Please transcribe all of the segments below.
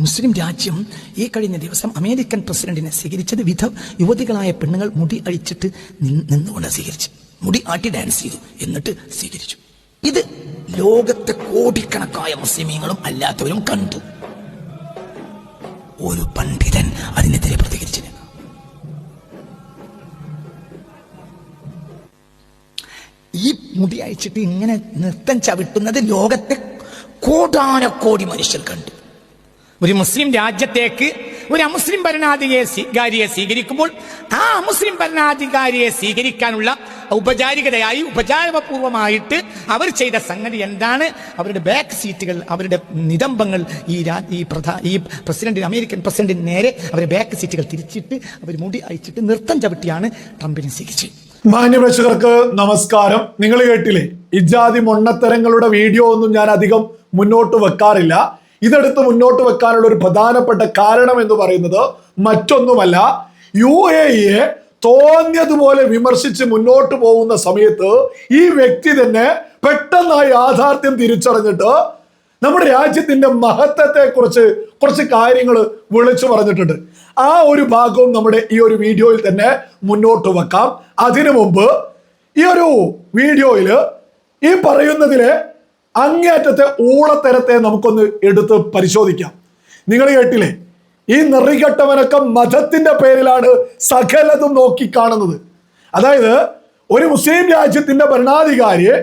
മുസ്ലിം രാജ്യം ഈ കഴിഞ്ഞ ദിവസം അമേരിക്കൻ പ്രസിഡന്റിനെ സ്വീകരിച്ചത് വിധ യുവതികളായ പെണ്ണുങ്ങൾ മുടി അഴിച്ചിട്ട് നിന്നുകൊണ്ട് സ്വീകരിച്ചു. മുടി ആട്ടി ഡാൻസ് ചെയ്തു. എന്നിട്ട് സ്വീകരിച്ചു. ഇത് ലോകത്തെ കോടിക്കണക്കായ മുസ്ലിമീങ്ങളും അല്ലാത്തവരും കണ്ടു. ഒരു പണ്ഡിതൻ അതിനെതിരെ പ്രതികരിച്ചു ഈ മുടി അയച്ചിട്ട് ഇങ്ങനെ നൃത്തം ചവിട്ടുന്നത് ലോകത്തെ കോടാനക്കോടി മനുഷ്യർ കണ്ടു. ഒരു മുസ്ലിം രാജ്യത്തേക്ക് ഒരു അമുസ്ലിം ഭരണാധികാരിയെ സ്വീകരിക്കുമ്പോൾ ആ മുസ്ലിം ഭരണാധികാരിയെ സ്വീകരിക്കാനുള്ള ഔപചാരികതയായി ഉപചാരപൂർവമായിട്ട് അവർ ചെയ്ത സംഗതി എന്താണ്? അവരുടെ ബാക്ക് സീറ്റുകൾ അവരുടെ നിതംബങ്ങൾ ഈ ഈ പ്രധാ ഈ പ്രസിഡന്റിന് അമേരിക്കൻ പ്രസിഡന്റിന് നേരെ അവരുടെ ബാക്ക് സീറ്റുകൾ തിരിച്ചിട്ട് അവർ മുടി അയച്ചിട്ട് നൃത്തം ചവിട്ടിയാണ് ട്രംപിനെ സ്വീകരിച്ചത്. മാന്യപ്രേക്ഷകർക്ക് നമസ്കാരം. നിങ്ങൾ കേട്ടില്ലേ? ഇജാതി മൊണ്ണത്തരങ്ങളുടെ വീഡിയോ ഒന്നും ഞാൻ അധികം മുന്നോട്ട് വെക്കാറില്ല. ഇതെടുത്ത് മുന്നോട്ട് വെക്കാനുള്ള ഒരു പ്രധാനപ്പെട്ട കാരണം എന്ന് പറയുന്നത് മറ്റൊന്നുമല്ല യു എ ഇയെ തോന്നിയതുപോലെ വിമർശിച്ച് മുന്നോട്ട് പോകുന്ന സമയത്ത് ഈ വ്യക്തി തന്നെ പെട്ടെന്നായി യാഥാർത്ഥ്യം തിരിച്ചറിഞ്ഞിട്ട് നമ്മുടെ രാജ്യത്തിന്റെ മഹത്വത്തെ കുറിച്ച് കുറച്ച് കാര്യങ്ങൾ വിളിച്ചു പറഞ്ഞിട്ടുണ്ട്. ആ ഒരു ഭാഗവും നമ്മുടെ ഈ ഒരു വീഡിയോയിൽ തന്നെ മുന്നോട്ട് വെക്കാം. അതിനു മുമ്പ് ഈ ഒരു വീഡിയോയിൽ ഈ പറയുന്നതിലെ അങ്ങേയറ്റത്തെ ഊളത്തരത്തെ നമുക്കൊന്ന് എടുത്ത് പരിശോധിക്കാം. നിങ്ങൾ കേട്ടില്ലേ? ഈ നെറികെട്ടവനൊക്കെ മതത്തിന്റെ പേരിലാണ് സകലതും നോക്കി കാണുന്നത് അതായത് ഒരു മുസ്ലിം രാജ്യത്തിന്റെ ഭരണാധികാരിയെ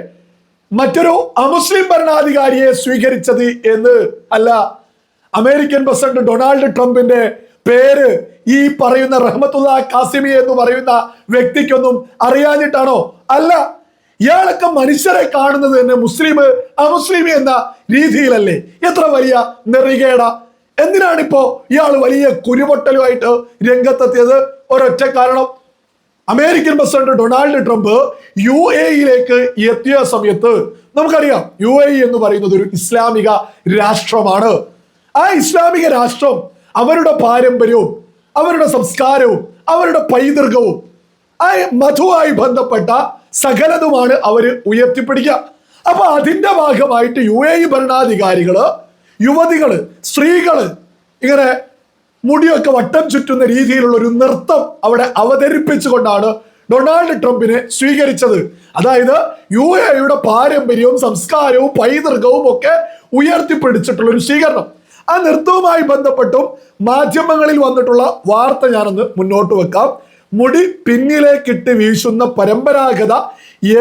മറ്റൊരു അമുസ്ലിം ഭരണാധികാരിയെ സ്വീകരിച്ചത് എന്ന് അല്ല അമേരിക്കൻ പ്രസിഡന്റ് ഡൊണാൾഡ് ട്രംപിന്റെ പേര് ഈ പറയുന്ന റഹ്മത്തുള്ള കാസിമി എന്ന് പറയുന്ന വ്യക്തിക്കൊന്നും അറിയാഞ്ഞിട്ടാണോ? അല്ല ഇയാളൊക്കെ മനുഷ്യരെ കാണുന്നത് തന്നെ മുസ്ലിം അമുസ്ലിം എന്ന രീതിയിലല്ലേ? എത്ര വലിയ നെറികേട. എന്തിനാണിപ്പോ ഇയാൾ വലിയ കുരുപൊട്ടലുമായിട്ട് രംഗത്തെത്തിയത്? ഒരൊറ്റ കാരണം. American president Donald Trump U A ഇയിലേക്ക് എത്തിയ സമയത്ത് നമുക്കറിയാം യു എ എന്ന് പറയുന്നത് ഒരു ഇസ്ലാമിക രാഷ്ട്രമാണ്. ആ ഇസ്ലാമിക രാഷ്ട്രം അവരുടെ പാരമ്പര്യവും അവരുടെ സംസ്കാരവും അവരുടെ പൈതൃകവും ആ മധുവായി ബന്ധപ്പെട്ട സകലതുമാണ് അവർ ഉയർത്തിപ്പിടിക്കുക. അപ്പൊ അതിന്റെ ഭാഗമായിട്ട് യു എ ഭരണാധികാരികൾ യുവതികൾ സ്ത്രീകൾ ഇങ്ങനെ മുടിയൊക്കെ വട്ടം ചുറ്റുന്ന രീതിയിലുള്ള ഒരു നൃത്തം അവിടെ അവതരിപ്പിച്ചുകൊണ്ടാണ് ഡൊണാൾഡ് ട്രംപിനെ സ്വീകരിച്ചത്. അതായത് യു എയുടെ പാരമ്പര്യവും സംസ്കാരവും പൈതൃകവും ഒക്കെ ഉയർത്തിപ്പിടിച്ചിട്ടുള്ള ഒരു സ്വീകരണം. ആ നൃത്തവുമായി ബന്ധപ്പെട്ടും മാധ്യമങ്ങളിൽ വന്നിട്ടുള്ള വാർത്ത ഞാനൊന്ന് മുന്നോട്ട് വെക്കാം. മുടി പിന്നിലേക്കിട്ട് വീശുന്ന പരമ്പരാഗത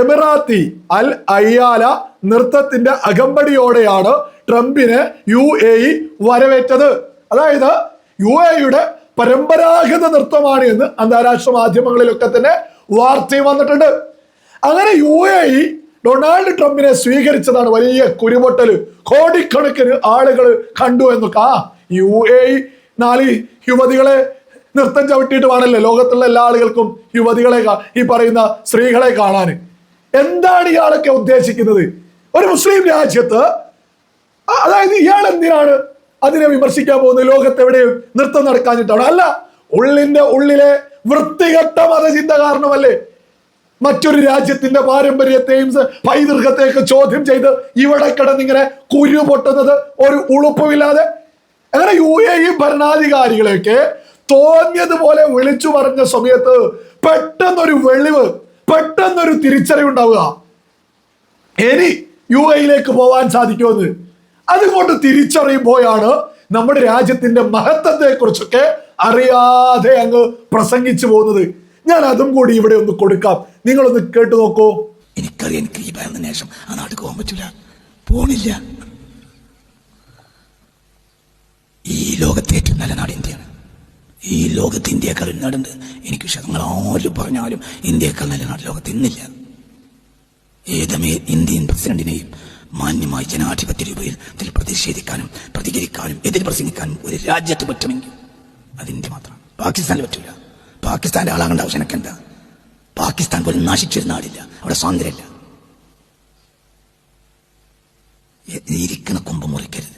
എമിറാത്തി അൽ അയ്യാല നൃത്തത്തിന്റെ അകമ്പടിയോടെയാണ് ട്രംപിനെ യു എ ഇ വരവേറ്റത്. അതായത് യു എ യുടെ പരമ്പരാഗത നൃത്തമാണ് എന്ന് അന്താരാഷ്ട്ര മാധ്യമങ്ങളിലൊക്കെ തന്നെ വാർത്തയും വന്നിട്ടുണ്ട്. അങ്ങനെ യു എ ഇ ഡൊണാൾഡ് ട്രംപിനെ സ്വീകരിച്ചതാണ് വലിയ കുരുമൊട്ടൽ കോടിക്കണക്കിന് ആളുകൾ കണ്ടു എന്നൊക്കെ. ആ യു എ ഇ നാല് യുവതികളെ നൃത്തം ചവിട്ടിയിട്ട് വേണമല്ലേ. ലോകത്തുള്ള എല്ലാ ആളുകൾക്കും യുവതികളെ ഈ പറയുന്ന സ്ത്രീകളെ കാണാൻ. എന്താണ് ഇയാളൊക്കെ ഉദ്ദേശിക്കുന്നത്? ഒരു മുസ്ലിം രാജ്യത്ത് അതായത് ഇയാൾ എന്തിനാണ് അതിനെ വിമർശിക്കാൻ പോകുന്നത്? ലോകത്ത് എവിടെയും നൃത്തം നടക്കാഞ്ഞിട്ടാണ്. അല്ല ഉള്ളിന്റെ ഉള്ളിലെ വൃത്തികെട്ട മതചിന്ത കാരണമല്ലേ മറ്റൊരു രാജ്യത്തിന്റെ പാരമ്പര്യത്തെയും പൈതൃകത്തെയൊക്കെ ചോദ്യം ചെയ്ത് ഇവിടെ കിടന്നിങ്ങനെ കുരു പൊട്ടുന്നത് ഒരു ഉളുപ്പുമില്ലാതെ. അങ്ങനെ യു എ ഇ ഭരണാധികാരികളെയൊക്കെ തോന്നിയതുപോലെ വിളിച്ചു പറഞ്ഞ സമയത്ത് പെട്ടെന്നൊരു വെളിവ് പെട്ടെന്നൊരു തിരിച്ചറിവുണ്ടാവുക. ഇനി യു എയിലേക്ക് പോവാൻ സാധിക്കുമെന്ന്. അതുകൊണ്ട് തിരിച്ചറിയുമ്പോഴാണ് നമ്മുടെ രാജ്യത്തിന്റെ മഹത്വത്തെ കുറിച്ചൊക്കെ അറിയാതെ അങ്ങ് പ്രസംഗിച്ചു പോകുന്നത്. ഞാൻ അതും കൂടി ഇവിടെ ഒന്ന് കൊടുക്കാം. നിങ്ങളൊന്ന് കേട്ടു നോക്കൂ. എനിക്കറിയാം എനിക്ക് ഈ ശേഷം ആ നാട്ടിൽ പോകാൻ പറ്റില്ല പോണില്ല. ഈ ലോകത്തെ ഏറ്റവും നല്ല നാട് ഇന്ത്യയാണ്. ഈ ലോകത്ത് ഇന്ത്യക്കാർ ഇന്നാടുണ്ട്. നാടുണ്ട് എനിക്ക് വിശ്വാസങ്ങൾ ആരും പറഞ്ഞാലും ഇന്ത്യക്കാൾ നല്ല നാട് ലോകത്ത് ഇന്നില്ല. ഏതമേ ഇന്ത്യൻ പ്രസിഡന്റിനെയും മാന്യമായി ജനാധിപത്യ രൂപയിൽ പ്രതിഷേധിക്കാനും പ്രതികരിക്കാനും എതിർ പ്രസംഗിക്കാനും ഒരു രാജ്യത്ത് പറ്റുമെങ്കിൽ അത് ഇന്ത്യ മാത്രമാണ് പാകിസ്ഥാനിൽ പറ്റൂല. പാകിസ്ഥാന്റെ ആളാകേണ്ട ആവശ്യം പാകിസ്ഥാൻ പോലും നാശിച്ചൊരു നാടില്ല. അവിടെ സ്വാതന്ത്ര്യമില്ല. ഇരിക്കുന്ന കുമ്പ് മുറിക്കരുത്.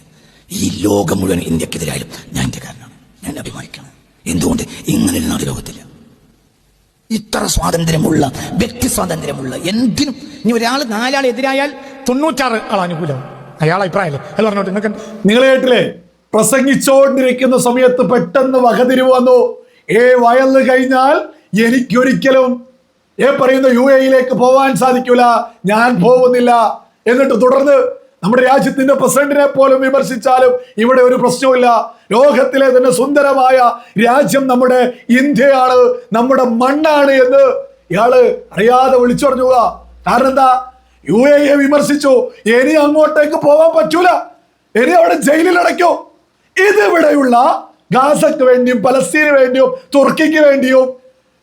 ഈ ലോകം മുഴുവൻ ഇന്ത്യക്കെതിരായാലും ഞാൻ ഇന്ത്യക്കാരനാണ്. എന്തുകൊണ്ട് ഇങ്ങനെ നാട് ലോകത്തില്ല ഇത്ര സ്വാതന്ത്ര്യമുള്ള വ്യക്തി സ്വാതന്ത്ര്യമുള്ള എന്തിനും ഇനി ഒരാൾ നാലാൾ എതിരായാൽ തൊണ്ണൂറ്റാറ് ആൾ അനുകൂലം അയാൾ അഭിപ്രായമല്ലേ? അല്ല പറഞ്ഞോട്ടെ നിങ്ങൾക്ക് നിങ്ങൾ കേട്ടില്ലേ? പ്രസംഗിച്ചോണ്ടിരിക്കുന്ന സമയത്ത് പെട്ടെന്ന് വകതിരിവ് വന്നു. ഏ വയൽ കഴിഞ്ഞാൽ എനിക്കൊരിക്കലും ഏ പറയുന്ന യു എയിലേക്ക് പോവാൻ സാധിക്കൂല. ഞാൻ പോകുന്നില്ല. എന്നിട്ട് തുടർന്ന് നമ്മുടെ രാജ്യത്തിന്റെ പ്രസിഡന്റിനെ പോലും വിമർശിച്ചാലും ഇവിടെ ഒരു പ്രശ്നവുമില്ല. ലോകത്തിലെ തന്നെ സുന്ദരമായ രാജ്യം നമ്മുടെ ഇന്ത്യയാണ് നമ്മുടെ മണ്ണാണ് എന്ന് ഇയാൾ അറിയാതെ വിളിച്ചു പറഞ്ഞു കാരണം എന്താ? യു എ എ വിമർശിച്ചു ഇനി അങ്ങോട്ടേക്ക് പോവാൻ പറ്റൂല. ഇനി അവിടെ ജയിലിൽ അടയ്ക്കോ. ഇതിവിടെയുള്ള ഗാസക്ക് വേണ്ടിയും പലസ്തീന് വേണ്ടിയും തുർക്കിക്ക് വേണ്ടിയും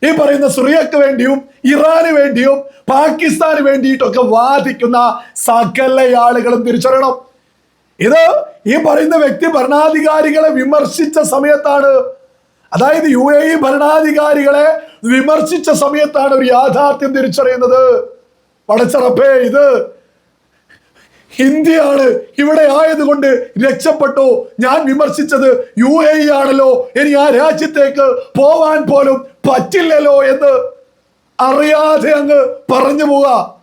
ഈ പറയുന്ന സുറിയക്ക് വേണ്ടിയും ഇറാന് വേണ്ടിയും പാകിസ്ഥാന് വേണ്ടിയിട്ടൊക്കെ വാദിക്കുന്ന സകല ആളുകളും തിരിച്ചറിയണം. ഇത് ഈ പറയുന്ന വ്യക്തി ഭരണാധികാരികളെ വിമർശിച്ച സമയത്താണ്. അതായത് യു എ ഇ ഭരണാധികാരികളെ വിമർശിച്ച സമയത്താണ് ഒരു യാഥാർത്ഥ്യം തിരിച്ചറിയുന്നത്. പടച്ചറപ്പേ ഇത് ഹിന്ദിയാണ് ഇവിടെ ആയതുകൊണ്ട് രക്ഷപ്പെട്ടു. ഞാൻ വിമർശിച്ചത് യു എ ഇ ആണല്ലോ. ഇനി ആ രാജ്യത്തേക്ക് പോവാൻ പോലും പറ്റില്ലല്ലോ എന്ന് അറിയാതെ അങ്ങ് പറഞ്ഞു പോവുക.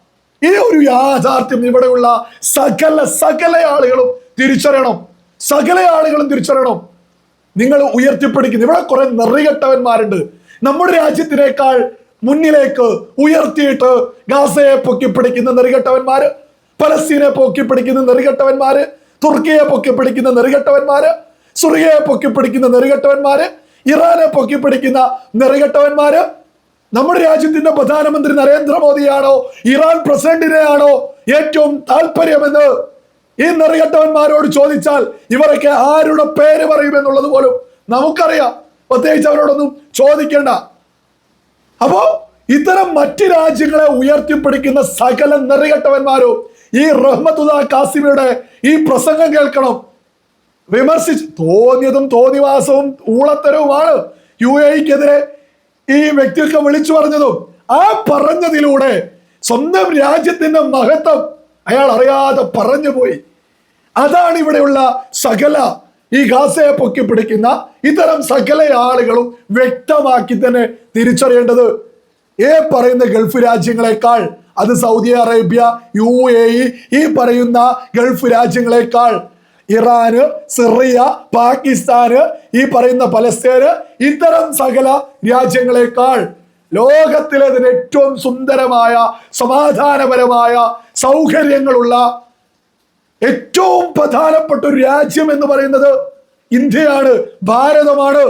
ഈ ഒരു യാഥാർത്ഥ്യം ഇവിടെയുള്ള സകല സകല ആളുകളും തിരിച്ചറിയണം. സകല ആളുകളും തിരിച്ചറിയണം. നിങ്ങൾ ഉയർത്തിപ്പിടിക്കുന്നു. ഇവിടെ കുറെ നിറികെട്ടവന്മാരുണ്ട്. നമ്മുടെ രാജ്യത്തിനേക്കാൾ മുന്നിലേക്ക് ഉയർത്തിയിട്ട് ഗാസയെ പൊക്കിപ്പിടിക്കുന്ന നെറികെട്ടവന്മാര് പലസ്തീനെ പൊക്കിപ്പിടിക്കുന്ന നെറികെട്ടവന്മാര് തുർക്കിയെ പൊക്കിപ്പിടിക്കുന്ന നെറികെട്ടവന്മാര് സുറിയയെ പൊക്കിപ്പിടിക്കുന്ന നെറികെട്ടവന്മാര് ഇറാനെ പൊക്കിപ്പിടിക്കുന്ന നെറികെട്ടവന്മാര് നമ്മുടെ രാജ്യത്തിന്റെ പ്രധാനമന്ത്രി നരേന്ദ്രമോദിയാണോ ഇറാൻ പ്രസിഡന്റിനെയാണോ ഏറ്റവും താല്പര്യമെന്ന് ഈ നെറികെട്ടവന്മാരോട് ചോദിച്ചാൽ ഇവരൊക്കെ ആരുടെ പേര് പറയുമെന്നുള്ളത് പോലും നമുക്കറിയാം. പ്രത്യേകിച്ച് അവരോടൊന്നും ചോദിക്കേണ്ട. അപ്പോ ഇത്തരം മറ്റു രാജ്യങ്ങളെ ഉയർത്തിപ്പിടിക്കുന്ന സകല നെറികെട്ടവന്മാരും ഈ റഹ്മത്തുദ കാസിമിയുടെ ഈ പ്രസംഗം കേൾക്കണം. വിമർശിച്ച് തോന്നിയതും തോന്നിവാസവും ഊളത്തരവുമാണ് യു എക്കെതിരെ ഈ വ്യക്തിയൊക്കെ വിളിച്ചു പറഞ്ഞതും. ആ പറഞ്ഞതിലൂടെ സ്വന്തം രാജ്യത്തിന്റെ മഹത്വം അയാൾ അറിയാതെ പറഞ്ഞു പോയി. അതാണ് ഇവിടെയുള്ള സകല ഈ ഗാസയെ പൊക്കി പിടിക്കുന്ന ഇത്തരം സകല ആളുകളും വ്യക്തമാക്കി തന്നെ തിരിച്ചറിയേണ്ടത്. ഏ പറയുന്ന ഗൾഫ് രാജ്യങ്ങളെക്കാൾ അത് Saudi Arabia U A E ഈ പറയുന്ന ഗൾഫ് രാജ്യങ്ങളെക്കാൾ ഇറാന് സിറിയ പാകിസ്ഥാന് ഈ പറയുന്ന പലസ്തീന് ഇത്തരം സകല രാജ്യങ്ങളെക്കാൾ ലോകത്തിലെ തന്നെ ഏറ്റവും സുന്ദരമായ സമാധാനപരമായ സൗകര്യങ്ങളുള്ള ഏറ്റവും പ്രധാനപ്പെട്ട ഒരു രാജ്യം എന്ന് പറയുന്നത് ഇന്ത്യയാണ് ഭാരതമാണ്.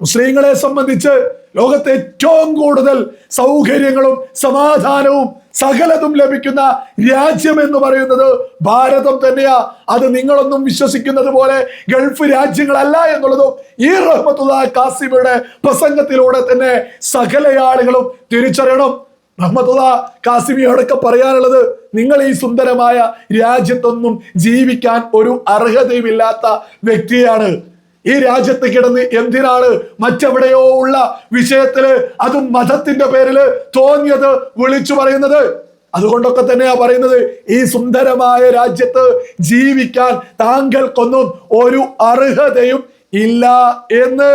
മുസ്ലിങ്ങളെ സംബന്ധിച്ച് ലോകത്തെ ഏറ്റവും കൂടുതൽ സൗകര്യങ്ങളും സമാധാനവും സകലതും ലഭിക്കുന്ന രാജ്യം എന്ന് പറയുന്നത് ഭാരതം തന്നെയാ. അത് നിങ്ങളൊന്നും വിശ്വസിക്കുന്നത് പോലെ ഗൾഫ് രാജ്യങ്ങളല്ല എന്നുള്ളതും ഈ റഹ്മത്തുള്ള കാസിമയുടെ പ്രസംഗത്തിലൂടെ തന്നെ സകല ആളുകളും തിരിച്ചറിയണം. റഹ്മത്തുള്ള കാസിമിയോടൊക്കെ പറയാനുള്ളത് നിങ്ങൾ ഈ സുന്ദരമായ രാജ്യത്തൊന്നും ജീവിക്കാൻ ഒരു അർഹതയുമില്ലാത്ത വ്യക്തിയാണ്. ഈ രാജ്യത്ത് കിടന്ന് എന്തിനാണ് മറ്റെവിടെയോ ഉള്ള വിഷയത്തിൽ അതും മതത്തിന്റെ പേരിൽ തോന്നിയത് വിളിച്ചു പറയുന്നത്? അതുകൊണ്ടൊക്കെ തന്നെയാ പറയുന്നത്. ഈ സുന്ദരമായ രാജ്യത്ത് ജീവിക്കാൻ താങ്കൾക്കൊന്നും ഒരു അർഹതയും ഇല്ല എന്ന്.